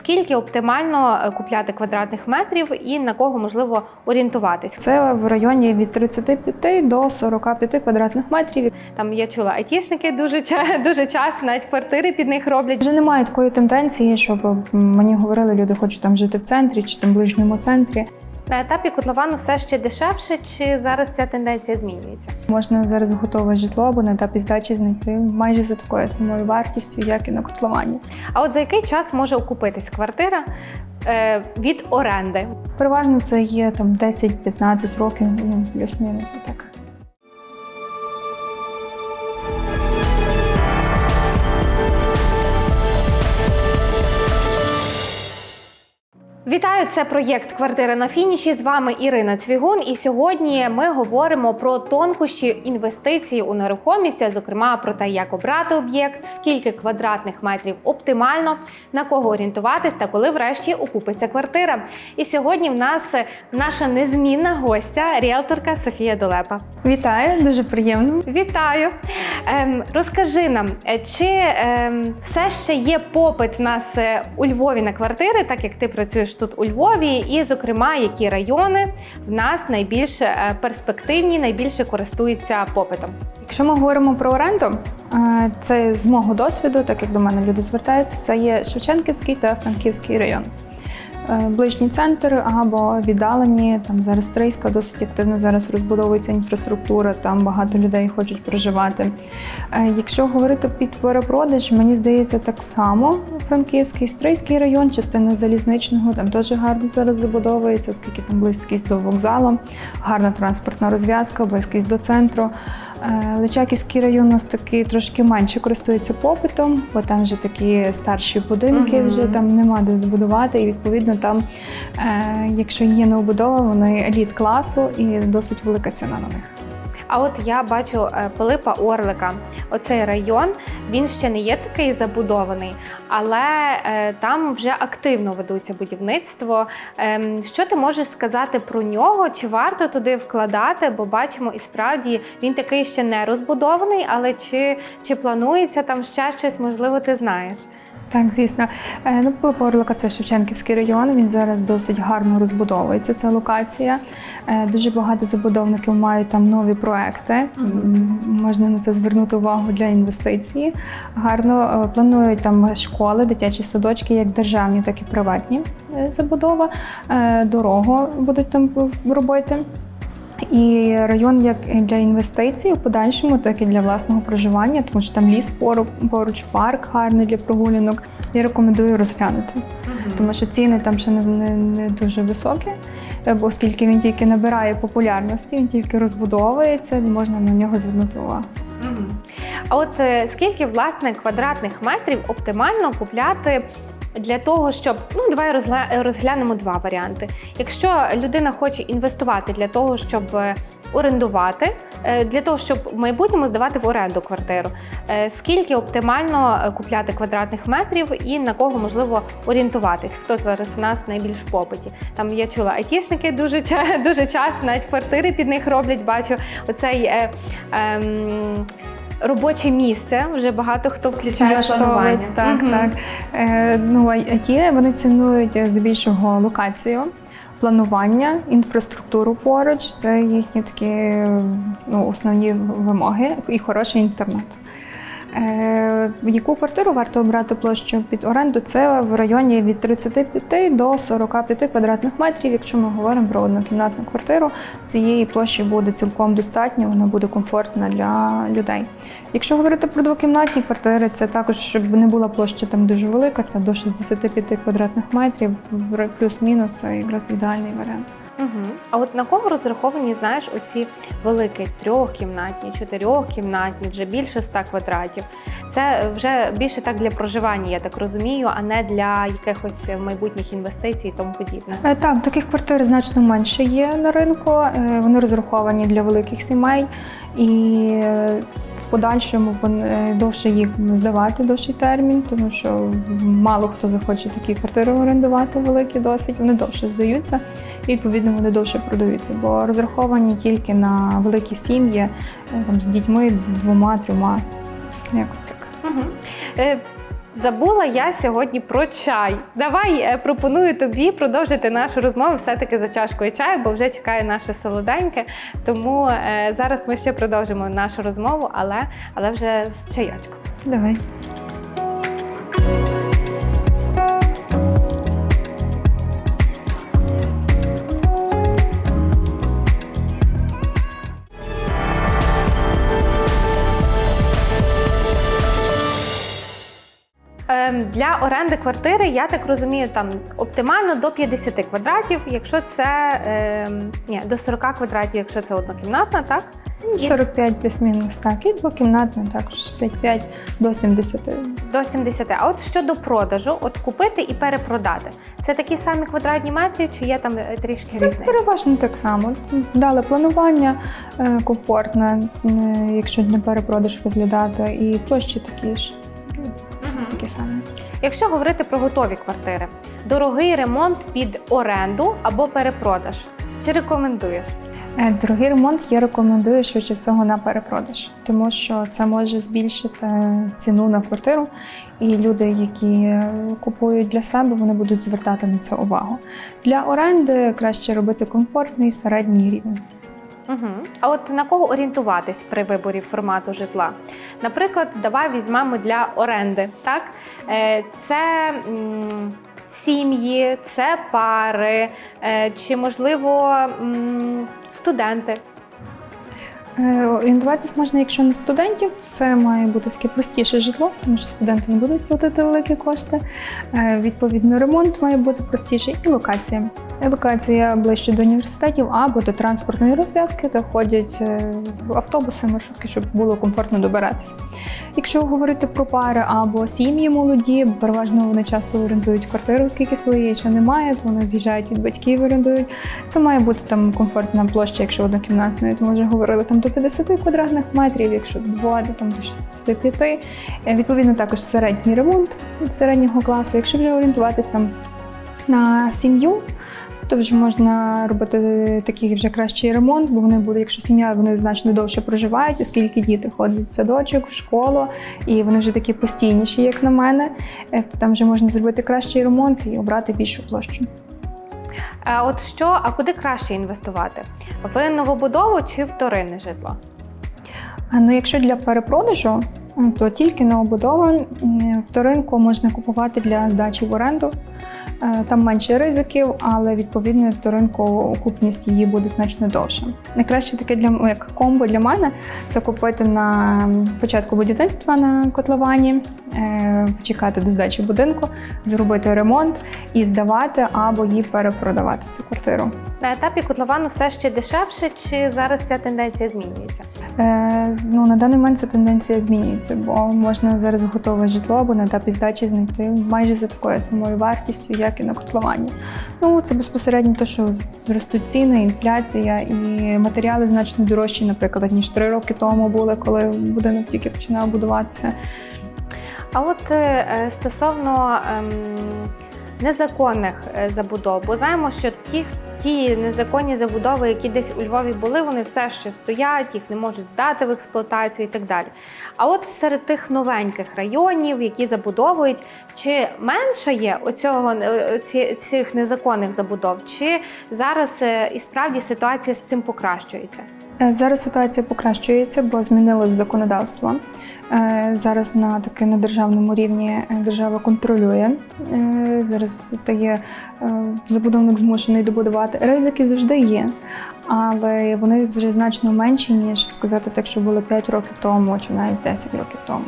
скільки оптимально е, купляти квадратних метрів і на кого можливо орієнтуватись? Це в районі від 35 до 45 квадратних метрів. Там я чула, айтішники дуже дуже часто навіть квартири під них роблять. Вже немає такої тенденції, щоб мені говорили, люди хочуть там жити в центрі чи там ближньому центрі. На етапі котловану все ще дешевше, чи зараз ця тенденція змінюється? Можна зараз готове житло або на етапі здачі знайти майже за такою самою вартістю, як і на котловані. А от за який час може окупитись квартира е, від оренди? Переважно це є там 10-15 років, ну плюс-мінус так. Вітаю! Це проєкт Квартира на фініші. З вами Ірина Цвігун. І сьогодні ми говоримо про тонкощі інвестицій у нерухомість, а зокрема про те, як обрати об'єкт, скільки квадратних метрів оптимально, на кого орієнтуватись та коли врешті окупиться квартира. І сьогодні в нас наша незмінна гостя, ріелторка Софія Долепа. Вітаю, дуже приємно. Вітаю! Ем, розкажи нам, е, чи ем, все ще є попит в нас е, у Львові на квартири, так як ти працюєш тут у Львові, і, зокрема, які райони в нас найбільш е, перспективні, найбільше користуються попитом? Якщо ми говоримо про оренду, е, це з мого досвіду, так як до мене люди звертаються, це є Шевченківський та Франківський район. Е, Ближній центр або віддалені, там зараз Стрийська досить активно зараз розбудовується інфраструктура, там багато людей хочуть проживати. Е, Якщо говорити під перепродаж, мені здається, так само Франківський, Стрийський район, частина залізничного, там теж гарно зараз забудовується, оскільки там близькість до вокзалу, гарна транспортна розв'язка, близькість до центру. Е, Личаківський район у нас такий трошки менше користується попитом, бо там вже такі старші будинки, Мгм. вже там нема де будувати. І відповідно там, е, якщо є новобудова, вони еліт класу і досить велика ціна на них. А от я бачу е, Пилипа Орлика. Оцей район він ще не є такий забудований, але е, там вже активно ведуться будівництво. Ем, що ти можеш сказати про нього? Чи варто туди вкладати? Бо бачимо, і справді він такий ще не розбудований, але чи, чи планується там ще щось, можливо, ти знаєш? Так, звісно. Е, Ну, Пилипа Орлика це Шевченківський район. Він зараз досить гарно розбудовується. Ця локація. Е, Дуже багато забудовників мають там нові проекти. М, Можна на це звернути увагу для інвестиції. Гарно е, планують там школи, дитячі садочки, як державні, так і приватні забудова. Дорогу будуть там робити. І район як для інвестицій у подальшому, так і для власного проживання, тому що там ліс пору- поруч, парк гарний для прогулянок. Я рекомендую розглянути, тому що ціни там ще не, не, не дуже високі, е, бо оскільки він тільки набирає популярності, він тільки розбудовується, можна на нього звернути увагу. А от е, скільки власне квадратних метрів оптимально купляти? Для того, щоб ну давай розглянемо два варіанти. Якщо людина хоче інвестувати для того, щоб е, орендувати, е, для того, щоб в майбутньому здавати в оренду квартиру, е, скільки оптимально е, купляти квадратних метрів і на кого можливо орієнтуватись? Хто зараз в нас найбільш в попиті? Там я чула, айтішники дуже дуже часто навіть квартири під них роблять. Бачу оцей. Е, ем, Робоче місце вже багато хто включає планування. Так, Мгм. так. Е, ну, IT вони цінують здебільшого локацію. Планування, інфраструктуру поруч це їхні такі ну, основні вимоги і хороший інтернет. Е, яку квартиру варто обрати площу під оренду? Це в районі від 35 до 45 квадратних метрів. Якщо ми говоримо про однокімнатну квартиру, цієї площі буде цілком достатньо, вона буде комфортна для людей. Якщо говорити про двокімнатні квартири, це також, щоб не була площа там дуже велика, це до 65 квадратних метрів, плюс-мінус це якраз ідеальний варіант. Угу. А от на кого розраховані, знаєш, оці великі трьохкімнатні, чотирьохкімнатні, вже більше ста квадратів. Це вже більше так для проживання, я так розумію, а не для якихось майбутніх інвестицій і тому подібне. Е, Так, таких квартир значно менше є на ринку. Е, Вони розраховані для великих сімей, і е, в подальшому вони е, довше їх здавати довший термін, тому що мало хто захоче такі квартири орендувати великі, досить вони довше здаються, і відповідно вони довше продаються, бо розраховані тільки на великі сім'ї е, там з дітьми двома, трьома, якось так. Угу. Забула я сьогодні про чай. Давай е, пропоную тобі продовжити нашу розмову все-таки за чашкою чаю, бо вже чекає наше солоденьке. Тому е, зараз ми ще продовжимо нашу розмову, але, але вже з чайочком. Давай. Для оренди квартири, я так розумію, там оптимально до 50 квадратів, якщо це ем, ні, до 40 квадратів, якщо це однокімнатна, так? І 45 плюс-мінус так. І двокімнатна також 65 до 70. до 70. А от щодо продажу, от купити і перепродати. Це такі самі квадратні метри, чи є там е, трішки різниця? Переважно так само. Дали планування е, комфортне, е, якщо не перепродаж розглядати, і площі такі ж. Такі самі. Якщо говорити про готові квартири, дорогий ремонт під оренду або перепродаж. Чи рекомендуєш? Е, Дорогий ремонт я рекомендую швидше всього на перепродаж, тому що це може збільшити ціну на квартиру, і люди, які купують для себе, вони будуть звертати на це увагу. Для оренди краще робити комфортний середній рівень. Угу. А от на кого орієнтуватись при виборі формату житла? Наприклад, давай візьмемо для оренди. Так? Е, Це сім'ї, це пари, е, чи, можливо, студенти. Е, Орієнтуватись можна, якщо не студентів, це має бути таке простіше житло, тому що студенти не будуть платити великі кошти. Е, Відповідно, ремонт має бути простіший і локація. Локація ближче до університетів або до транспортної розв'язки, де ходять е, автобуси, маршрутки, щоб було комфортно добиратися. Якщо говорити про пари або сім'ї молоді, переважно вони часто орендують квартиру, оскільки своєї ще немає, то вони з'їжджають від батьків, орендують. Це має бути там комфортна площа, якщо однокімнатною, то ми вже говорили там до 50 квадратних метрів, якщо то там до 65. Е, Відповідно, також середній ремонт середнього класу. Якщо вже орієнтуватись там на сім'ю. То вже можна робити такий вже кращий ремонт, бо вони будуть, якщо сім'я, вони значно довше проживають, оскільки діти ходять в садочок, в школу, і вони вже такі постійніші, як на мене. Е, То там вже можна зробити кращий ремонт і обрати більшу площу. А от що, а куди краще інвестувати? В новобудову чи вторинне житло? Ну, якщо для перепродажу, то тільки м, вторинку можна купувати для здачі в оренду. Е, Там менше ризиків, але відповідно вторинку окупність її буде значно довше. Найкраще таке для як комбо для мене це купити на початку будівництва на котловані, е, почекати до здачі будинку, зробити ремонт і здавати або її перепродавати цю квартиру. На етапі котловану все ще дешевше, чи зараз ця тенденція змінюється? Е, ну, на даний момент ця тенденція змінюється, бо можна зараз готове житло або на етапі здачі знайти майже за такою самою вартістю, як і на котловані. Ну, це безпосередньо те, що зростуть ціни, інфляція і матеріали значно дорожчі, наприклад, ніж три роки тому були, коли будинок тільки починав будуватися. А от е, е, стосовно ем, незаконних е, забудов, бо знаємо, що ті, ті незаконні забудови, які десь у Львові були, вони все ще стоять, їх не можуть здати в експлуатацію і так далі. А от серед тих новеньких районів, які забудовують, чи менше є оцього ці- цих незаконних забудов, чи зараз і справді ситуація з цим покращується? Е, Зараз ситуація покращується, бо змінилось законодавство. Е, Зараз на таки на державному рівні е, держава контролює. Зараз стає забудовник змушений добудувати. Ризики завжди є, але вони вже значно менші, ніж сказати так, що було 5 років тому чи навіть 10 років тому.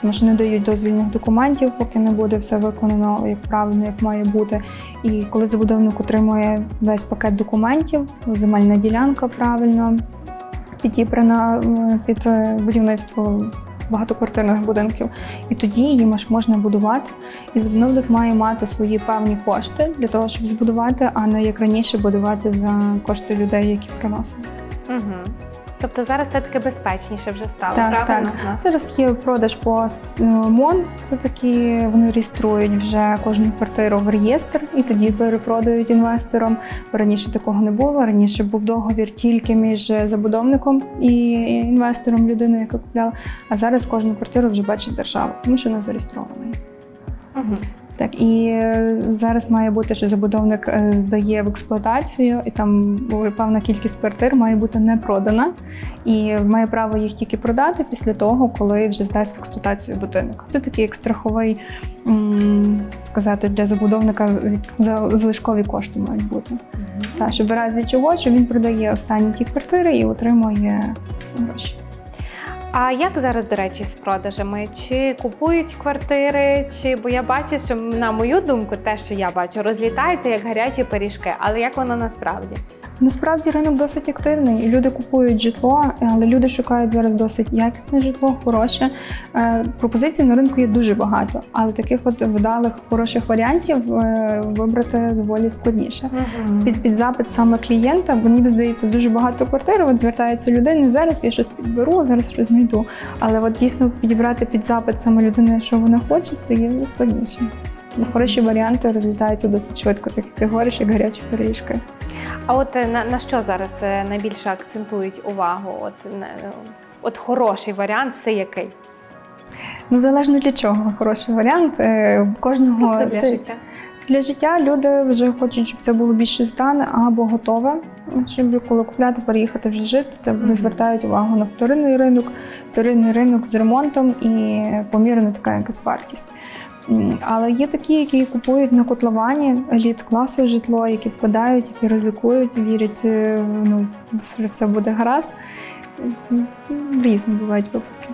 Тому що не дають дозвільних документів, поки не буде все виконано як правильно, як має бути. І коли забудовник отримує весь пакет документів, земельна ділянка правильно підібрана під е, будівництво багатоквартирних будинків, і тоді її можна будувати. І забудовник має мати свої певні кошти для того, щоб збудувати, а не як раніше будувати за кошти людей, які приносили. Угу. Тобто зараз все-таки безпечніше вже стало, Так, правильно? так. Зараз є продаж по е, МОН. Це такі вони реєструють вже кожну квартиру в реєстр і тоді перепродають інвесторам. Раніше такого не було. Раніше був договір тільки між забудовником і інвестором, людиною, яка купляла. А зараз кожну квартиру вже бачить держава, тому що вона зареєстрована. Так, і е, зараз має бути, що забудовник е, здає в експлуатацію, і там певна кількість квартир має бути не продана, і має право їх тільки продати після того, коли вже здасть в експлуатацію будинок. Це такий як страховий, сказати, для забудовника за- залишкові кошти мають бути. Так, щоб в разі чого, що він продає останні ті квартири і отримує гроші. А як зараз, до речі, з продажами? Чи купують квартири, чи бо я бачу, що на мою думку, те, що я бачу, розлітається як гарячі пиріжки. Але як воно насправді? Насправді ринок досить активний. і Люди купують житло, але люди шукають зараз досить якісне житло, хороше. Е, Пропозицій на ринку є дуже багато, але таких от вдалих хороших варіантів е, вибрати доволі складніше. Під, під запит саме клієнта, бо мені здається, дуже багато квартир. От звертаються людини. Зараз я щось підберу, зараз щось знайду. Але от дійсно підібрати під запит саме людини, що вона хоче, стає складніше. Хороші варіанти розлітаються досить швидко, так як ти говориш, як гарячі пиріжки. А от е, на, на що зараз е, найбільше акцентують увагу? От, на- от хороший варіант це який? Ну, залежно для чого хороший варіант. Е, Кожного Просто для це- життя. Для життя люди вже хочуть, щоб це було більше здане або готове. Щоб коли купляти, переїхати вже жити, то вони звертають увагу на вторинний ринок, вторинний ринок з ремонтом і помірна така якась вартість. Але є такі, які купують на котловані еліт класу житло, які вкладають, які ризикують, вірять, е, ну, все буде гаразд. Різні бувають випадки.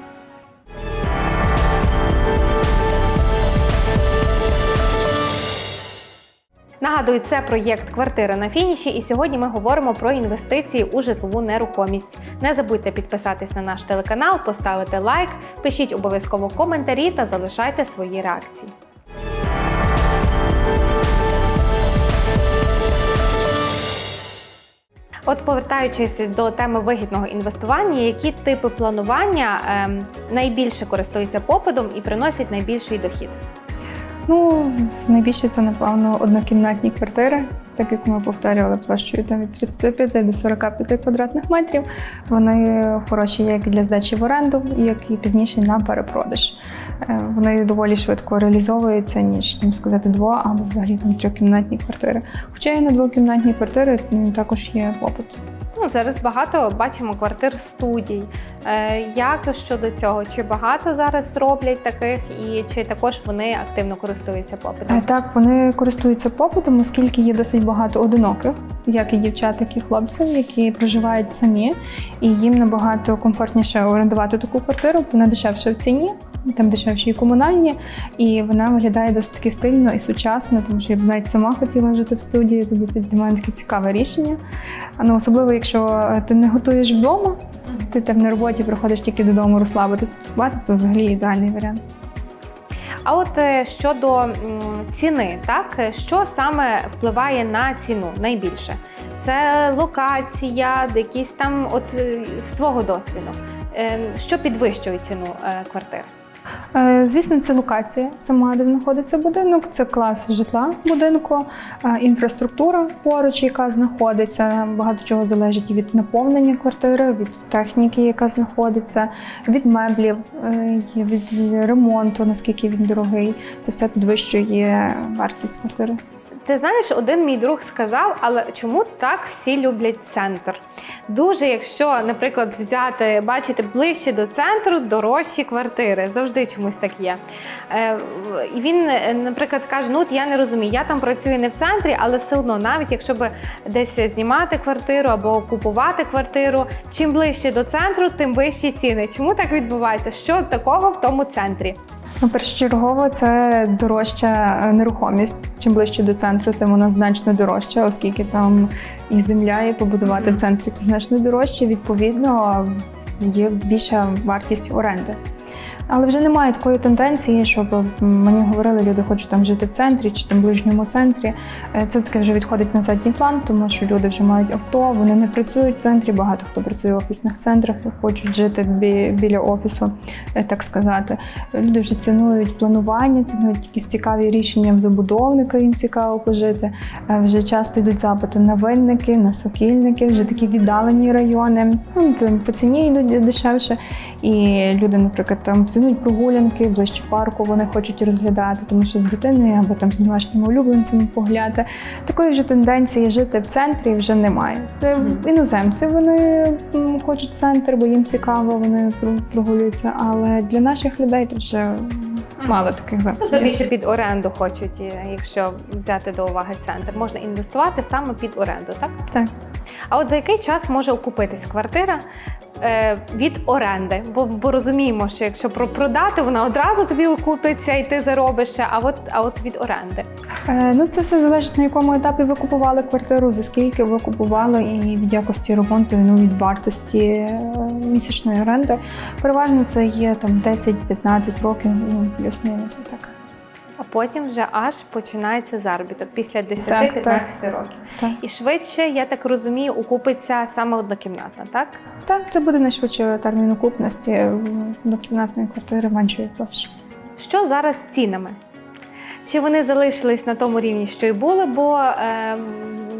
Нагадую, це проєкт Квартира на фініші, і сьогодні ми говоримо про інвестиції у житлову нерухомість. Не забудьте підписатись на наш телеканал, поставити лайк, пишіть обов'язково коментарі та залишайте свої реакції. От повертаючись до теми вигідного інвестування, які типи планування ем, найбільше користуються попитом і приносять найбільший дохід? Ну, найбільше це, напевно, однокімнатні квартири, так як ми повторювали площею там від 35 до 45 квадратних метрів. Вони хороші як для здачі в оренду, як і пізніше на перепродаж. Е, Вони доволі швидко реалізовуються, ніж там сказати, дво або взагалі там трьохкімнатні квартири. Хоча і на двокімнатні квартири також є попит. Ну, зараз багато бачимо квартир студій. Е, як щодо цього? Чи багато зараз роблять таких, і чи також вони активно користуються попитом? Е, Так, вони користуються попитом, оскільки є досить багато одиноких, як і дівчат, так і хлопців, які проживають самі, і їм набагато комфортніше орендувати таку квартиру, вона дешевша в ціні, там дешевші і комунальні, і вона виглядає досить таки стильно і сучасно, тому що я б навіть сама хотіла жити в студії. Це досить для мене таке цікаве рішення. Ну, особливо, якщо е, ти не готуєш вдома, ти там на роботі приходиш тільки додому розслабитись, поспати, це взагалі ідеальний варіант. А от е, щодо ціни, так що саме впливає на ціну найбільше? Це локація, якісь там, от е, з твого досвіду, що підвищує ціну квартир? Е, Звісно, це локація, сама де знаходиться будинок, це клас житла будинку, е, інфраструктура поруч, яка знаходиться. Багато чого залежить від наповнення квартири, від техніки, яка знаходиться, від меблів, е, від ремонту, наскільки він дорогий. Це все підвищує вартість квартири. Ти знаєш, один мій друг сказав, але чому так всі люблять центр? Дуже, якщо, наприклад, взяти, бачити ближче до центру, дорожчі квартири. Завжди чомусь так є. Е, і він, е, наприклад, каже: ну от я не розумію, я там працюю не в центрі, але все одно, навіть якщо би десь знімати квартиру або купувати квартиру, чим ближче до центру, тим вищі ціни. Чому так відбувається? Що такого в тому центрі? Ну, першочергово це дорожча е, нерухомість. Чим ближче до центру, тим вона значно дорожча, оскільки там і земля, і побудувати в центрі це значно дорожче. Відповідно, є більша вартість оренди. Але вже немає такої тенденції, щоб мені говорили, люди хочуть там жити в центрі чи там в ближньому центрі. Е, Це таке вже відходить на задній план, тому що люди вже мають авто, вони не працюють в центрі. Багато хто працює в офісних центрах хочуть жити бі- біля офісу, е, так сказати. Люди вже цінують планування, цінують якісь цікаві рішення в забудовника, їм цікаво пожити. Е, Вже часто йдуть запити на винники, на сокільники, вже такі віддалені райони. Ну, по ціні йдуть дешевше. І люди, наприклад, там цінують прогулянки ближче парку, вони хочуть розглядати, тому що з дитиною або там з домашніми улюбленцями погуляти. Такої вже тенденції жити в центрі вже немає. Е. Іноземці вони хочуть центр, бо їм цікаво, вони прогулюються. Але для наших людей то вже мало таких Тобто заходів. більше під оренду хочуть, якщо взяти до уваги центр. Можна інвестувати саме під оренду, так? Так. А от за який час може окупитись квартира е, від оренди? Бо, бо розуміємо, що якщо про- продати, вона одразу тобі окупиться і ти заробиш. А от, а от від оренди. Е, Ну, це все залежить на якому етапі ви купували квартиру, за скільки ви купували, і від якості ремонту, і, ну, від вартості е, місячної оренди. Переважно це є там 10-15 років, ну плюс-мінус так. Потім вже аж починається заробіток після 10-15 Так, так. років. Так. І швидше, я так розумію, окупиться саме однокімнатна, так? Так, це буде найшвидше термін окупності однокімнатної квартири меншої площі. Що зараз з цінами? Чи вони залишились на тому рівні, що й були, бо е,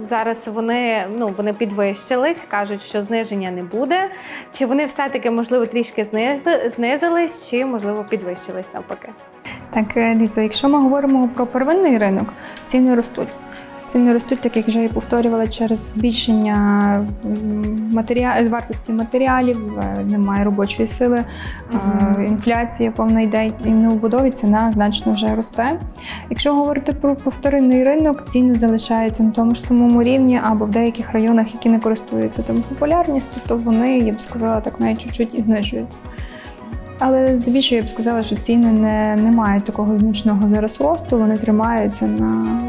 зараз вони, ну, вони підвищились, кажуть, що зниження не буде. Чи вони все-таки, можливо, трішки знизились, чи, можливо, підвищились навпаки? Так, е, дивіться, якщо ми говоримо про первинний ринок, ціни ростуть. Ціни ростуть, так як вже і повторювала, через збільшення матеріал... вартості матеріалів, е, немає робочої сили, Мгм. інфляція повна йде, і в новобудові ціна значно вже росте. Якщо говорити про повторинний ринок, ціни залишаються на тому ж самому рівні, або в деяких районах, які не користуються там популярністю, то вони, я б сказала, так навіть чуть-чуть і знижуються. Але здебільшого я б сказала, що ціни не, не мають такого значного зараз росту, вони тримаються на,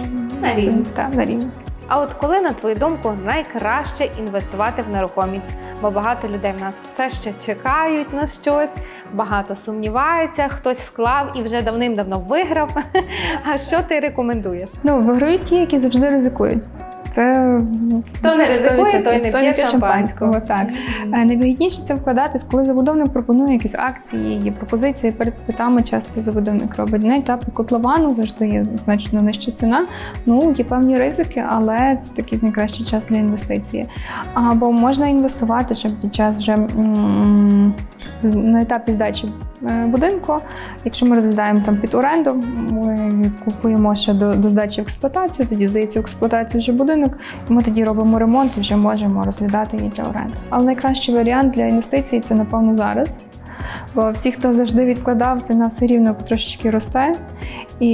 На рівні. Та, на рівні. А от коли, на твою думку, найкраще інвестувати в нерухомість? Бо багато людей в нас все ще чекають на щось, багато сумніваються, хтось вклав і вже давним-давно виграв. А що ти рекомендуєш? Ну, виграють ті, які завжди ризикують. Це Хто не ризикує, 100%. той не п'є шампанського. Так. Е, Найвигідніше це вкладатись, коли забудовник пропонує якісь акції, є пропозиції перед святами. Часто забудовник робить на етапі котловану, завжди є значно нижча ціна. Ну, є певні ризики, але це такий найкращий час для інвестиції. Або можна інвестувати, щоб під час вже на етапі здачі будинку, якщо ми розглядаємо там під оренду, ми купуємо ще до, до здачі в експлуатацію, тоді здається в експлуатацію вже будинок, і ми тоді робимо ремонт і вже можемо розглядати її для оренди. Але найкращий варіант для інвестицій це, напевно, зараз. Бо всі, хто завжди відкладав, ціна все рівно потрошечки росте. І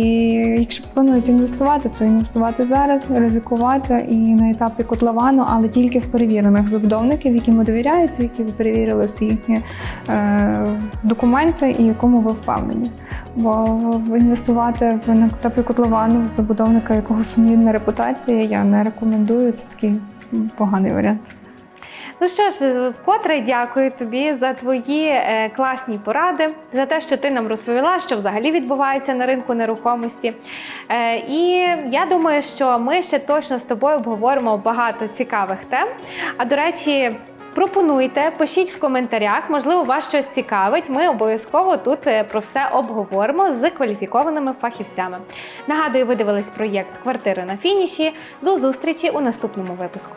якщо плануєте інвестувати, то інвестувати зараз, ризикувати і на етапі котловану, але тільки в перевірених забудовників, яким ви довіряєте, які ви перевірили всі їхні е, документи і якому ви впевнені. Бо інвестувати на етапі котловану в забудовника, якого сумнівна репутація, я не рекомендую. Це такий поганий варіант. Ну що ж, вкотре дякую тобі за твої е, класні поради, за те, що ти нам розповіла, що взагалі відбувається на ринку нерухомості. Е, і я думаю, що ми ще точно з тобою обговоримо багато цікавих тем. А до речі, пропонуйте, пишіть в коментарях, можливо, вас щось цікавить. Ми обов'язково тут е, про все обговоримо з кваліфікованими фахівцями. Нагадую, ви дивились проєкт Квартири на фініші. До зустрічі у наступному випуску.